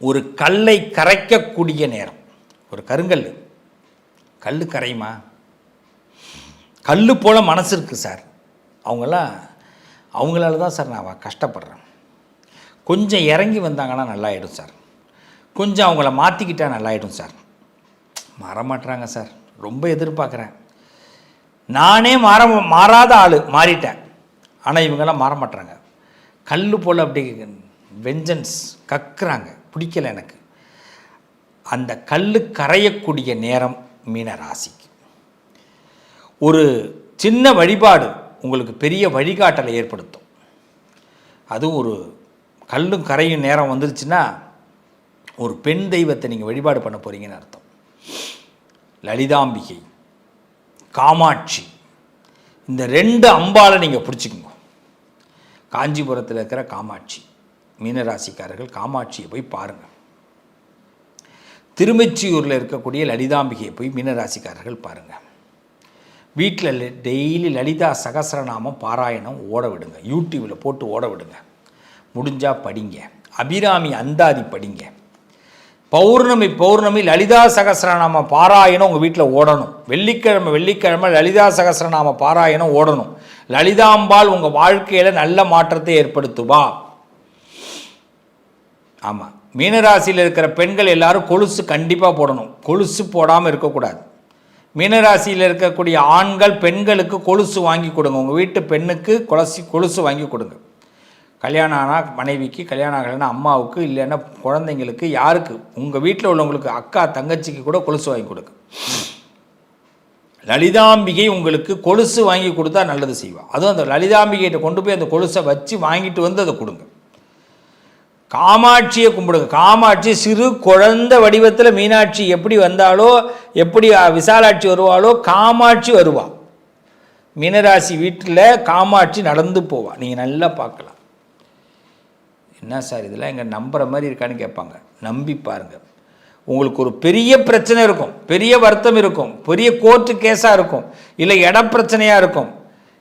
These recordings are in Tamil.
ஒரு கல்லை கரைக்கக்கூடிய நேரம். ஒரு கருங்கல். கல் கரையுமா? கல் போல் மனசு இருக்குது சார். அவங்களாம் அவங்களால தான் சார் நான் கஷ்டப்படுறேன். கொஞ்சம் இறங்கி வந்தாங்கன்னா நல்லாயிடும் சார். கொஞ்சம் அவங்கள மாற்றிக்கிட்டால் நல்லாயிடும் சார். மாறமாட்டுறாங்க சார். ரொம்ப எதிர்பார்க்குறேன். நானே மாற மாறாத ஆள் மாறிட்டேன். ஆனால் இவங்கெல்லாம் மாற மாட்டுறாங்க கல் போல் அப்படி வெஞ்சன்ஸ் கக்குறாங்க. பிடிக்கல எனக்கு. அந்த கல் கரையக்கூடிய நேரம் மீன ராசிக்கு ஒரு சின்ன வழிபாடு உங்களுக்கு பெரிய வழிகாட்டலை ஏற்படுத்தும். அதுவும் ஒரு கல்லும் கரையும் நேரம் வந்துருச்சுன்னா ஒரு பெண் தெய்வத்தை நீங்கள் வழிபாடு பண்ண போகிறீங்கன்னு அர்த்தம். லலிதாம்பிகை காமாட்சி இந்த ரெண்டு அம்பாலை நீங்கள் பிடிச்சிக்கோங்க. காஞ்சிபுரத்தில் இருக்கிற காமாட்சி. மீனராசிக்காரர்கள் காமாட்சியை போய் பாருங்கள் திருமெச்சியூரில் இருக்கக்கூடிய லலிதாம்பிகையை போய் மீனராசிக்காரர்கள் பாருங்கள் வீட்டில் டெய்லி லலிதா சகசரநாமம் பாராயணம் ஓட விடுங்க. யூடியூப்பில் போட்டு ஓட விடுங்க. முடிஞ்சால் படிங்க. அபிராமி அந்தாதி படிங்க. பௌர்ணமி பௌர்ணமி லலிதா சகசரநாம பாராயணம் உங்கள் வீட்டில் ஓடணும். வெள்ளிக்கிழமை வெள்ளிக்கிழமை லலிதா சகசரநாம பாராயணம் ஓடணும். லலிதாம்பாள் உங்கள் வாழ்க்கையில் நல்ல மாற்றத்தை ஏற்படுத்துவா. ஆமாம் மீனராசியில் இருக்கிற பெண்கள் எல்லாரும் கொலுசு கண்டிப்பாக போடணும். கொலுசு போடாமல் இருக்கக்கூடாது. மீனராசியில் இருக்கக்கூடிய ஆண்கள் பெண்களுக்கு கொலுசு வாங்கி கொடுங்க. உங்கள் வீட்டு பெண்ணுக்கு கொலசி கொலுசு வாங்கி கொடுங்க. கல்யாணம் ஆனால் மனைவிக்கு கல்யாணம் ஆகலைன்னா அம்மாவுக்கு இல்லைன்னா குழந்தைங்களுக்கு யாருக்கு? உங்கள் வீட்டில் உள்ளவங்களுக்கு அக்கா தங்கச்சிக்கு கூட கொலுசு வாங்கி கொடுங்க. லலிதாம்பிகை உங்களுக்கு கொலுசு வாங்கி கொடுத்தா நல்லது செய்வாள் அதுவும் அந்த லலிதாம்பிகைகிட்ட கொண்டு போய் அந்த கொலுசை வச்சு வாங்கிட்டு வந்து அதை கொடுங்க. காமாட்சியை கும்பிடுங்க. காமாட்சி சிறு குழந்தை வடிவத்தில் மீனாட்சி எப்படி வந்தாலோ எப்படி விசாலாட்சி வருவாளோ காமாட்சி வருவா. மீனராசி வீட்டில் காமாட்சி நடந்து போவா. நீங்கள் நல்லா பார்க்கலாம். என்ன சார் இதெல்லாம் எங்கள் நம்புகிற மாதிரி இருக்கான்னு கேட்பாங்க. நம்பி பாருங்கள் உங்களுக்கு ஒரு பெரிய பிரச்சனை இருக்கும். பெரிய வருத்தம் இருக்கும். பெரிய கோர்ட்டு கேஸாக இருக்கும். இல்லை இட பிரச்சனையாக இருக்கும்.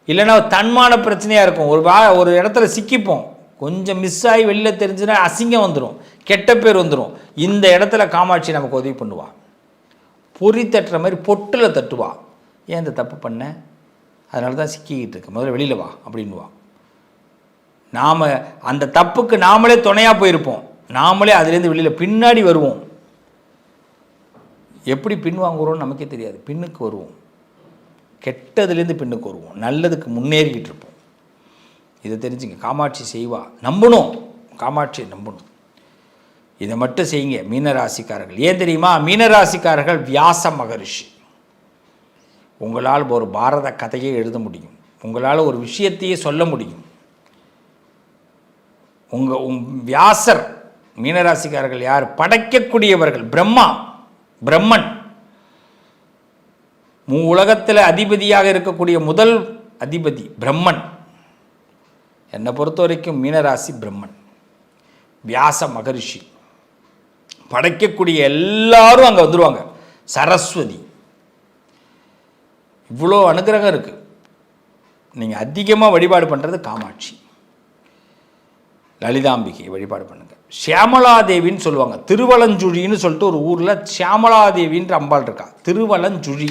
இல்லைன்னா தன்மான பிரச்சனையாக இருக்கும். ஒரு வா ஒரு இடத்துல சிக்கிப்போம். கொஞ்சம் மிஸ் ஆகி வெளியில் தெரிஞ்சுன்னா அசிங்கம் வந்துடும் கெட்ட பேர் வந்துடும் இந்த இடத்துல காமாட்சி நமக்கு உதவி பண்ணுவா. பொறி தட்டுற மாதிரி பொட்டில் தட்டுவா. ஏன் இந்த தப்பு பண்ண? அதனால தான் சிக்கிக்கிட்டு இருக்கு. முதல்ல வெளியில் வா அப்படின்வா நாம் அந்த தப்புக்கு நாமளே துணையாக போயிருப்போம். நாமளே அதுலேருந்து வெளியில் பின்னாடி வருவோம். எப்படி பின் வாங்குறோம்னு நமக்கே தெரியாது. பின்னுக்கு வருவோம். கெட்டதுலேருந்து பின்னுக்கு வருவோம். நல்லதுக்கு முன்னேறிக்கிட்டு இருப்போம். இதை தெரிஞ்சுங்க. காமாட்சி செய்வா. நம்பணும். காமாட்சியை நம்பணும். இதை மட்டும் செய்யுங்க. மீனராசிக்காரர்கள். ஏன் தெரியுமா? மீனராசிக்காரர்கள் வியாச மகரிஷி. உங்களால் ஒரு பாரத கதையை எழுத முடியும். உங்களால் ஒரு விஷயத்தையே சொல்ல முடியும். உங்கள் உங் வியாசர் மீனராசிக்காரர்கள் யார்? படைக்கக்கூடியவர்கள். பிரம்மா பிரம்மன். மூ உலகத்தில் அதிபதியாக இருக்கக்கூடிய முதல் அதிபதி பிரம்மன். என்னை பொறுத்த வரைக்கும் மீனராசி பிரம்மன் வியாச மகரிஷி. படைக்கக்கூடிய எல்லாரும் அங்கே வந்துடுவாங்க சரஸ்வதி. இவ்வளோ அனுகிரகம் இருக்குது நீங்கள் அதிகமாக வழிபாடு பண்ணுறது காமாட்சி. லலிதாம்பிகை வழிபாடு பண்ணுங்கள் சியாமலாதேவின்னு சொல்லுவாங்க. திருவலஞ்சுழின்னு சொல்லிட்டு ஒரு ஊரில் சியாமலாதேவின்ற அம்பாள் இருக்கா. திருவலஞ்சுழி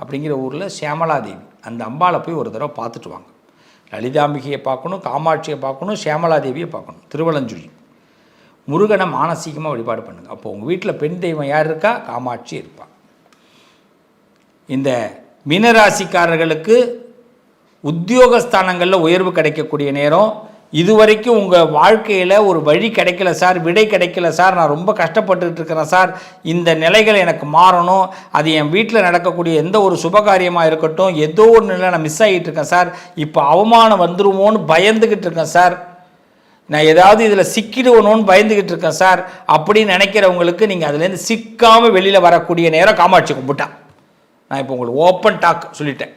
அப்படிங்கிற ஊரில் சியாமலாதேவி அந்த அம்பாளை போய் ஒரு தடவை பார்த்துட்டு வாங்க. லலிதாம்பிகையை பார்க்கணும் காமாட்சியை பார்க்கணும் சேமலாதேவியை பார்க்கணும். திருவலஞ்சுழி முருகனை மானசீகமாக வழிபாடு பண்ணுங்க. அப்போ உங்கள் வீட்டில் பெண் தெய்வம் யார் இருக்கா? காமாட்சி இருப்பாள் இந்த மீனராசிக்காரர்களுக்கு உத்தியோகஸ்தானங்களில் உயர்வு கிடைக்கக்கூடிய நேரம் இதுவரைக்கும் உங்கள் வாழ்க்கையில் ஒரு வழி கிடைக்கல சார் விடை கிடைக்கல சார் நான் ரொம்ப கஷ்டப்பட்டுட்டு இருக்கிறேன் சார். இந்த நிலைகள் எனக்கு மாறணும். அது என் வீட்டில் நடக்கக்கூடிய எந்த ஒரு சுபகாரியமாக இருக்கட்டும் ஏதோ ஒரு நிலை நான் மிஸ் ஆகிட்டு இருக்கேன் சார். இப்போ அவமானம் வந்துருமோன்னு பயந்துக்கிட்டு இருக்கேன் சார். நான் ஏதாவது இதில் சிக்கிடுவணும்னு பயந்துக்கிட்டு இருக்கேன் சார். அப்படின்னு நினைக்கிறவங்களுக்கு நீங்கள் அதுலேருந்து சிக்காமல் வெளியில் வரக்கூடிய நேரம் காமாட்சி கும்பிட்டான். நான் இப்போ உங்களுக்கு ஓப்பன் டாக் சொல்லிட்டேன்.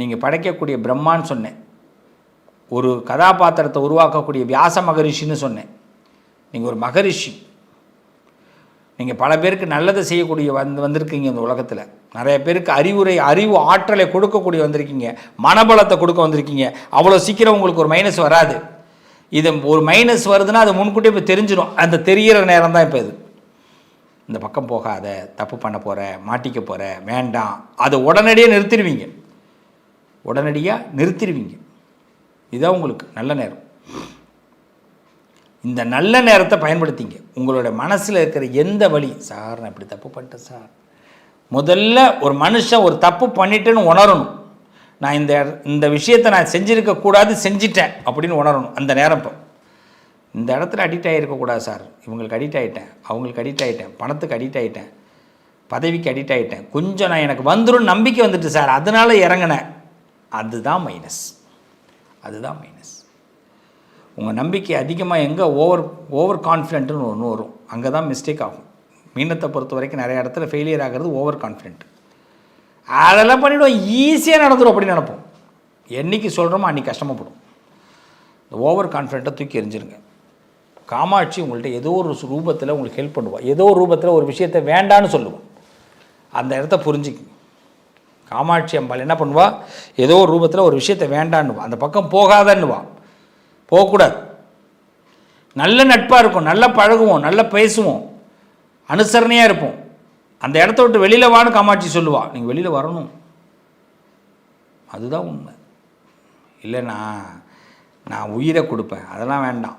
நீங்கள் படைக்கக்கூடிய பிரம்மான்னு சொன்னேன். ஒரு கதாபாத்திரத்தை உருவாக்கக்கூடிய வியாச மகரிஷின்னு சொன்னேன். நீங்கள் ஒரு மகரிஷி. நீங்கள் பல பேருக்கு நல்லதை செய்யக்கூடிய வந்து வந்திருக்கீங்க இந்த உலகத்தில். நிறைய பேருக்கு அறிவுரை அறிவு ஆற்றலை கொடுக்கக்கூடிய வந்திருக்கீங்க. மனபலத்தை கொடுக்க வந்திருக்கீங்க. அவ்வளோ சீக்கிரம் உங்களுக்கு ஒரு மைனஸ் வராது. இது ஒரு மைனஸ் வருதுன்னா அது முன்கூட்டியே இப்போ தெரிஞ்சிடும் அந்த தெரிகிற நேரம் தான் இப்போ இது. இந்த பக்கம் போகாத தப்பு பண்ண போகிற மாட்டிக்க போகிற வேண்டாம். அதை உடனடியாக நிறுத்திடுவீங்க. உடனடியாக நிறுத்திடுவீங்க. இதுதான் உங்களுக்கு நல்ல நேரம். இந்த நல்ல நேரத்தை பயன்படுத்திங்க. உங்களோட மனசில் இருக்கிற எந்த வழி சார் நான் இப்படி தப்பு பண்ணிட்டேன் சார். முதல்ல ஒரு மனுஷன் ஒரு தப்பு பண்ணிட்டேன்னு உணரணும். நான் இந்த இந்த விஷயத்தை நான் செஞ்சுருக்கக்கூடாது செஞ்சிட்டேன் அப்படின்னு உணரணும். அந்த நேரம் இப்போ. இந்த இடத்துல அடிக்ட் ஆகிருக்கக்கூடாது சார். இவங்களுக்கு அடிக்ட் ஆகிட்டேன் அவங்களுக்கு அடிக்ட் ஆகிட்டேன் பணத்துக்கு அடிக்ட் ஆகிட்டேன் பதவிக்கு அடிக்ட் ஆகிட்டேன் கொஞ்சம் நான் எனக்கு வந்துடும் நம்பிக்கை வந்துட்டு சார். அதனால் இறங்கினேன். அதுதான் மைனஸ் அதுதான் மைனஸ் உங்கள் நம்பிக்கை அதிகமாக எங்கே ஓவர் ஓவர் கான்ஃபிடென்ட்டுன்னு ஒன்று வரும். அங்கே தான் மிஸ்டேக் ஆகும். மீனத்தை பொறுத்த வரைக்கும் நிறைய இடத்துல ஃபெயிலியர் ஆகிறது ஓவர் கான்ஃபிடென்ட் அதெல்லாம் பண்ணிவிடுவோம் ஈஸியாக நடந்துடும் அப்படின்னு நினைப்போம். என்றைக்கு சொல்கிறோமோ அன்றைக்கி கஷ்டமாகப்படும் இந்த ஓவர் கான்ஃபிடென்ட்டை தூக்கி எறிஞ்சிருங்க. காமாட்சி உங்கள்கிட்ட ஏதோ ஒரு ரூபத்தில் உங்களுக்கு ஹெல்ப் பண்ணுவாள் ஏதோ ஒரு ரூபத்தில் ஒரு விஷயத்தை வேண்டான்னு சொல்லுவோம் அந்த இடத்த புரிஞ்சுக்கு காமாட்சி அம்பாள் என்ன பண்ணுவா? ஏதோ ஒரு ரூபத்தில் ஒரு விஷயத்தை வேண்டான்னுவா. அந்த பக்கம் போகாதன்னுவா. போகக்கூடாது. நல்ல நட்பாக இருக்கும். நல்லா பழகுவோம். நல்லா பேசுவோம். அனுசரணையாக இருப்போம். அந்த இடத்த விட்டு வெளியில் வான்னு காமாட்சி சொல்லுவாள் நீங்கள் வெளியில் வரணும். அதுதான் உண்மை. இல்லைண்ணா நான் உயிரை கொடுப்பேன். அதெல்லாம் வேண்டாம்.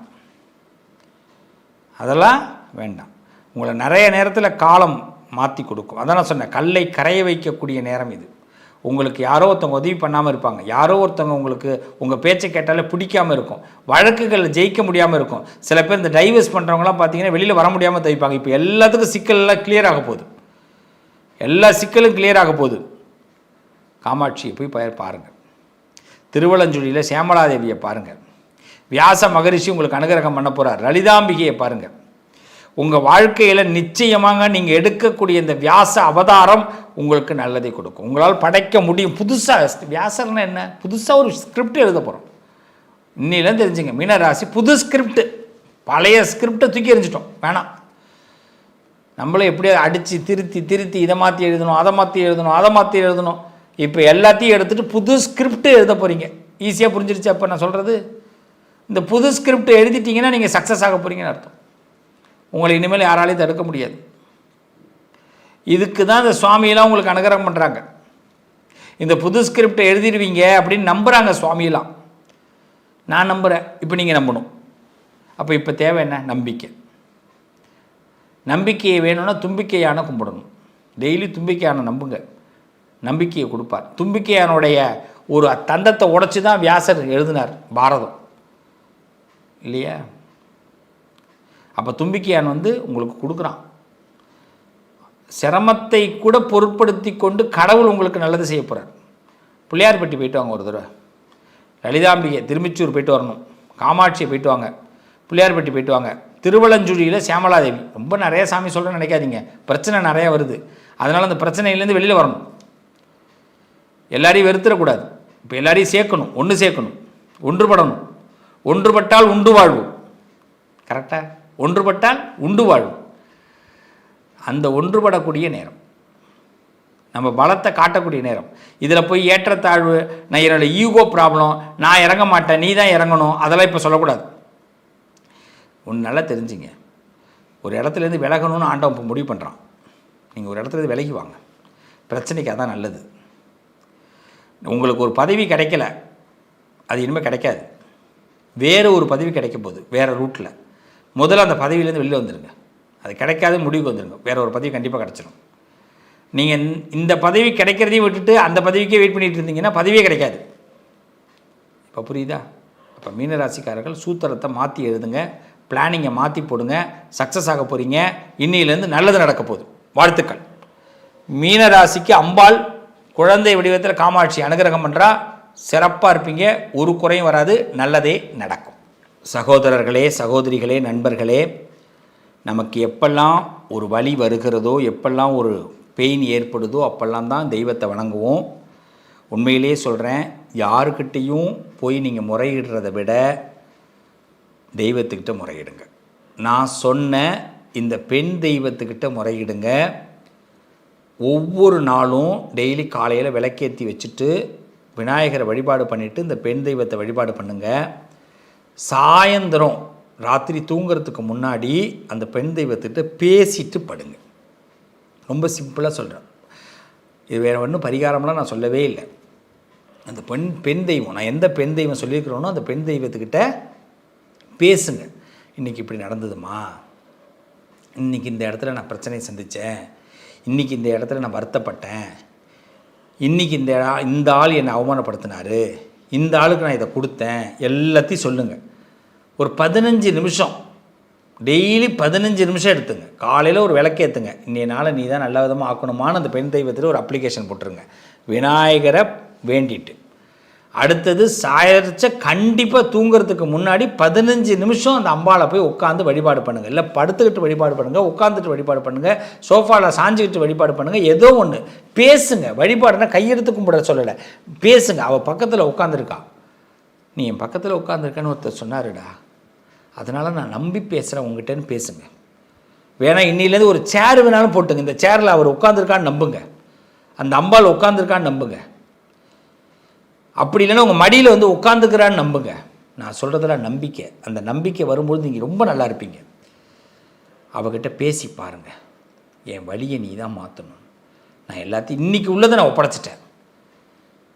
அதெல்லாம் வேண்டாம். உங்களை நிறைய நேரத்தில் காலம் மாற்றி கொடுக்கும். அதான் நான் சொன்னேன். கல்லை கரைய வைக்கக்கூடிய நேரம் இது. உங்களுக்கு யாரோ ஒருத்தவங்க உதவி பண்ணாமல் இருப்பாங்க. யாரோ ஒருத்தவங்க உங்களுக்கு உங்கள் பேச்சை கேட்டாலே பிடிக்காமல் இருக்கும். வழக்குகளில் ஜெயிக்க முடியாமல் இருக்கும். சில பேர் இந்த டைவர்ஸ் பண்ணுறவங்களாம் பார்த்தீங்கன்னா வெளியில் வர முடியாமல் தவிப்பாங்க. இப்போ எல்லாத்துக்கும் சிக்கல்லாம் கிளியர் ஆக போகுது. எல்லா சிக்கலும் கிளியர் ஆக போகுது. காமாட்சியை போய் பய பாருங்கள் திருவலஞ்சுழியில் சேமலாதேவியை பாருங்கள் வியாச மகரிஷி உங்களுக்கு அனுகிரகம் பண்ண போகிறார் லலிதாம்பிகையை பாருங்கள் உங்கள் வாழ்க்கையில் நிச்சயமாக நீங்கள் எடுக்கக்கூடிய இந்த வியாச அவதாரம் உங்களுக்கு நல்லதை கொடுக்கும். உங்களால் படைக்க முடியும். புதுசாக வியாசர்னா என்ன? புதுசாக ஒரு ஸ்கிரிப்ட் எழுத போகிறோம் இன்னிலாம் தெரிஞ்சுங்க. மீனராசி புது ஸ்கிரிப்ட் பழைய ஸ்கிரிப்டை தூக்கி எறிஞ்சிட்டோம். வேணாம். நம்மளும் எப்படியோ அடித்து திருத்தி திருத்தி இதை மாற்றி எழுதணும் அதை மாற்றி எழுதணும் அதை மாற்றி எழுதணும். இப்போ எல்லாத்தையும் எடுத்துகிட்டு புது ஸ்கிரிப்ட் எழுத போகிறீங்க ஈஸியாக புரிஞ்சிருச்சு அப்போ நான் சொல்கிறது இந்த புது ஸ்கிரிப்ட் எழுதிட்டிங்கன்னா நீங்கள் சக்ஸஸ் ஆக போகிறீங்கன்னு அர்த்தம். உங்களை இனிமேல் யாராலையும் தடுக்க முடியாது. இதுக்கு தான் இந்த சுவாமியெல்லாம் உங்களுக்கு அனுகிரகம் பண்ணுறாங்க இந்த புது ஸ்கிரிப்டை எழுதிடுவீங்க அப்படின்னு நம்புகிறாங்க சுவாமியெல்லாம். நான் நம்புகிறேன் இப்போ நீங்கள் நம்பணும். அப்போ இப்போ தேவை என்ன? நம்பிக்கை. நம்பிக்கையை வேணும்னா தும்பிக்கையான கும்பிடணும். டெய்லி தும்பிக்கையான நம்புங்க. நம்பிக்கையை கொடுப்பார். தும்பிக்கையானுடைய ஒரு தந்தத்தை உடைச்சி தான் வியாசர் எழுதினார் பாரதம். இல்லையா? அப்போ தும்பிக்கையான் வந்து உங்களுக்கு கொடுக்குறான். சிரமத்தை கூட பொருட்படுத்தி கொண்டு கடவுள் உங்களுக்கு நல்லது செய்ய போகிறார் பிள்ளையார்பட்டி போயிட்டு வாங்க ஒரு தடவை. லலிதாம்பிகை திருமிச்சூர் போயிட்டு வரணும். காமாட்சியை போயிட்டு வாங்க. பிள்ளையார்பட்டி போயிட்டு வாங்க. திருவலஞ்சுழியில் சியாமலாதேவி. ரொம்ப நிறைய சாமி சொல்கிறேன்னு நினைக்காதீங்க. பிரச்சனை நிறையா வருது. அதனால் அந்த பிரச்சனையிலேருந்து வெளியில் வரணும். எல்லாரையும் வெறுத்துடக்கூடாது இப்போ எல்லாரையும் சேர்க்கணும். ஒன்று சேர்க்கணும். ஒன்றுபடணும். ஒன்றுபட்டால் உண்டு வாழ்வு. கரெக்டாக ஒன்றுபட்டால் உண்டு வாழ்வு அந்த ஒன்றுபடக்கூடிய நேரம். நம்ம பலத்தை காட்டக்கூடிய நேரம். இதில் போய் ஏற்றத்தாழ்வு நான் என்னோடய ஈகோ ப்ராப்ளம் நான் இறங்க மாட்டேன் நீ தான் இறங்கணும் அதெல்லாம் இப்போ சொல்லக்கூடாது. ஒன்று நல்லா தெரிஞ்சுங்க. ஒரு இடத்துலேருந்து விலகணும்னு ஆண்டவன் இப்போ முடிவு பண்ணுறான் நீங்கள் ஒரு இடத்துலேருந்து விலகி வாங்க. பிரச்சனைக்கு அதான் நல்லது. உங்களுக்கு ஒரு பதவி கிடைக்கல. அது இனிமேல் கிடைக்காது. வேறு ஒரு பதவி கிடைக்க போகுது வேறு ரூட்டில் முதல்ல அந்த பதவியிலேருந்து வெளியில் வந்துடுங்க அது கிடைக்காத முடிவுக்கு வந்துடுங்க வேறு ஒரு பதவி கண்டிப்பாக கிடச்சிடும் நீங்கள் இந்த பதவி கிடைக்கிறதையும் விட்டுட்டு அந்த பதவிக்கே வெயிட் பண்ணிட்டு இருந்தீங்கன்னா பதவியே கிடைக்காது. இப்போ புரியுதா? அப்போ மீனராசிக்காரர்கள் சூத்திரத்தை மாற்றி எழுதுங்க பிளானிங்கை மாற்றி போடுங்க சக்ஸஸ் ஆக போகிறீங்க இன்னிலேருந்து நல்லது நடக்க போகுது. வாழ்த்துக்கள். மீனராசிக்கு அம்பாள் குழந்தை வடிவத்தில் காமாட்சி அனுகிரகம் பண்ணுறா சிறப்பாக இருப்பீங்க ஒரு குறையும் வராது நல்லதே நடக்கும். சகோதரர்களே சகோதரிகளே நண்பர்களே நமக்கு எப்பெல்லாம் ஒரு வழி வருகிறதோ எப்பெல்லாம் ஒரு பெயின் ஏற்படுதோ அப்பெல்லாம் தான் தெய்வத்தை வணங்குவோம். உண்மையிலே சொல்கிறேன் யாருக்கிட்டேயும் போய் நீங்கள் முறையிடுறத விட தெய்வத்துக்கிட்ட முறையிடுங்க. நான் சொன்ன இந்த பெண் தெய்வத்துக்கிட்ட முறையிடுங்க. ஒவ்வொரு நாளும் டெய்லி காலையில் விளக்கேற்றி வச்சுட்டு விநாயகரை வழிபாடு பண்ணிவிட்டு இந்த பெண் தெய்வத்தை வழிபாடு பண்ணுங்கள் சாயந்தரம் ராத்திரி தூங்குறதுக்கு முன்னாடி அந்த பெண் தெய்வத்திட்ட பேசிட்டு படுங்க. ரொம்ப சிம்பிளாக சொல்கிறேன் இது வேறு ஒன்றும் பரிகாரம்லாம் நான் சொல்லவே இல்லை. அந்த பெண் பெண் தெய்வம் நான் எந்த பெண் தெய்வம் சொல்லியிருக்கிறோனோ அந்த பெண் தெய்வத்துக்கிட்ட பேசுங்க. இன்றைக்கி இப்படி நடந்ததுமா? இன்றைக்கி இந்த இடத்துல நான் பிரச்சனையை சந்தித்தேன் இன்றைக்கி இந்த இடத்துல நான் வருத்தப்பட்டேன். இன்றைக்கி இந்த இந்த ஆள் என்னை அவமானப்படுத்தினார். இந்த ஆளுக்கு நான் இதை கொடுத்தேன் எல்லாத்தையும் சொல்லுங்கள் ஒரு பதினஞ்சு நிமிஷம் டெய்லி பதினஞ்சு நிமிஷம் எடுத்துங்க. காலையில் ஒரு விளக்கேற்றுங்க இன்றைய நாளை நீ தான் நல்ல விதமாக ஆக்கணுமான்னு அந்த பெண் தெய்வத்தில் ஒரு அப்ளிகேஷன் போட்டுருங்க. விநாயகரை வேண்டிட்டு. அடுத்தது சாயரிச்ச கண்டிப்பாக தூங்குறதுக்கு முன்னாடி பதினஞ்சு நிமிஷம் அந்த அம்பாளை போய் உட்காந்து வழிபாடு பண்ணுங்கள் இல்லை படுத்துக்கிட்டு வழிபாடு பண்ணுங்கள் உட்காந்துட்டு வழிபாடு பண்ணுங்கள் சோஃபாவில் சாஞ்சிக்கிட்டு வழிபாடு பண்ணுங்கள் ஏதோ ஒன்று பேசுங்க. வழிபாடுனா கையெடுத்து கும்பிட சொல்லலை. பேசுங்க. அவள் பக்கத்தில் உட்காந்துருக்கா நீ என் பக்கத்தில் உட்காந்துருக்கேன்னு ஒருத்தர் சொன்னாருடா. அதனால் நான் நம்பி பேசுகிறேன் உங்ககிட்டன்னு பேசுங்க. வேணா இன்னிலேருந்து ஒரு சேர் வேணாலும் போட்டுங்க. இந்த சேரில் அவர் உட்காந்துருக்கான்னு நம்புங்க. அந்த அம்பாள் உட்காந்துருக்கான்னு நம்புங்க. அப்படி இல்லைன்னா உங்கள் மடியில் வந்து உட்காந்துக்கிறான்னு நம்புங்க. நான் சொல்கிறதெல்லாம் நம்பிக்கை. அந்த நம்பிக்கை வரும்போது நீங்கள் ரொம்ப நல்லா இருப்பீங்க. அவகிட்ட பேசி பாருங்கள் என் வழியை நீ தான் மாற்றணும் நான் எல்லாத்தையும் இன்றைக்கி உள்ளதை நான் ஒப்படைச்சிட்டேன்.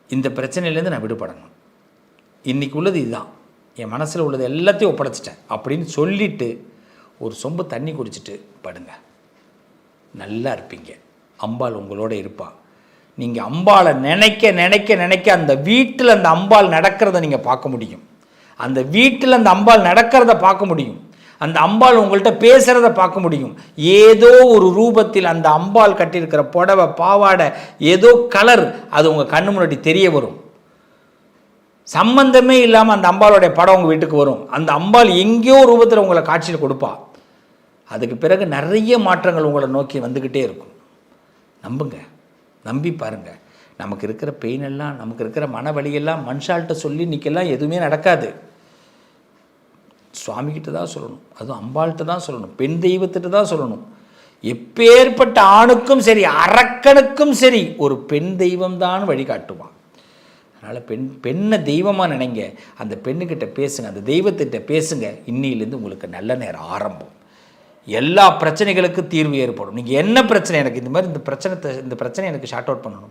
இந்த பிரச்சனையிலேருந்து நான் விடுபடணும். இன்றைக்கி உள்ளது இதுதான். என் மனசில் உள்ளது எல்லாத்தையும் ஒப்படைச்சிட்டேன். அப்படின்னு சொல்லிவிட்டு ஒரு சொம்பு தண்ணி குடிச்சிட்டு படுங்க. நல்லா இருப்பீங்க. அம்பாள் உங்களோட இருப்பாள் நீங்கள் அம்பாளை நினைக்க நினைக்க நினைக்க அந்த வீட்டில் அந்த அம்பாள் நடக்கிறத நீங்கள் பார்க்க முடியும். அந்த வீட்டில் அந்த அம்பாள் நடக்கிறத பார்க்க முடியும். அந்த அம்பாள் உங்கள்கிட்ட பேசுகிறத பார்க்க முடியும். ஏதோ ஒரு ரூபத்தில் அந்த அம்பாள் கட்டியிருக்கிற புடவை பாவாடை ஏதோ கலர் அது உங்கள் கண்ணு முன்னாடி தெரிய வரும். சம்பந்தமே இல்லாமல் அந்த அம்பாளுடைய படம் உங்கள் வீட்டுக்கு வரும். அந்த அம்பாள் எங்கேயோ ரூபத்தில் உங்களை காட்சியில் கொடுப்பா. அதுக்கு பிறகு நிறைய மாற்றங்கள் உங்களை நோக்கி வந்துக்கிட்டே இருக்கும். நம்புங்க. நம்பி பாருங்க. நமக்கு இருக்கிற பெயின் எல்லாம் நமக்கு இருக்கிற மன வலியெல்லாம் மனுஷால்கிட்ட சொல்லி இன்னைக்கெல்லாம் எதுவுமே நடக்காது. சுவாமிகிட்ட தான் சொல்லணும். அதுவும் அம்பாள்கிட்ட தான் சொல்லணும். பெண் தெய்வத்திட்ட தான் சொல்லணும். எப்பேற்பட்ட ஆணுக்கும் சரி அரக்கனுக்கும் சரி ஒரு பெண் தெய்வம்தான் வழிகாட்டுவான் அதனால் பெண் பெண்ணை தெய்வமாக நினைங்க. அந்த பெண்ணுக்கிட்ட பேசுங்க. அந்த தெய்வத்திட்ட பேசுங்க. இன்னிலேருந்து உங்களுக்கு நல்ல நேரம் ஆரம்பம். எல்லா பிரச்சனைகளுக்கும் தீர்வு ஏற்படும். நீங்கள் என்ன பிரச்சனை எனக்கு இந்த மாதிரி இந்த பிரச்சனை இந்த பிரச்சனை எனக்கு ஷார்ட் அவுட் பண்ணணும்.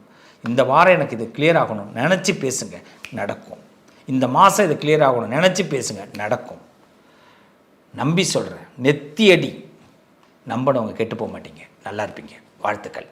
இந்த வாரம் எனக்கு இது கிளியர் ஆகணும். நினச்சி பேசுங்க. நடக்கும். இந்த மாதம் இது கிளியர் ஆகணும். நினச்சி பேசுங்க. நடக்கும். நம்பி சொல்கிறேன் நெத்தியடி. நம்பினவங்க கெட்டு போக மாட்டீங்க. நல்லா இருப்பீங்க. வாழ்த்துக்கள்.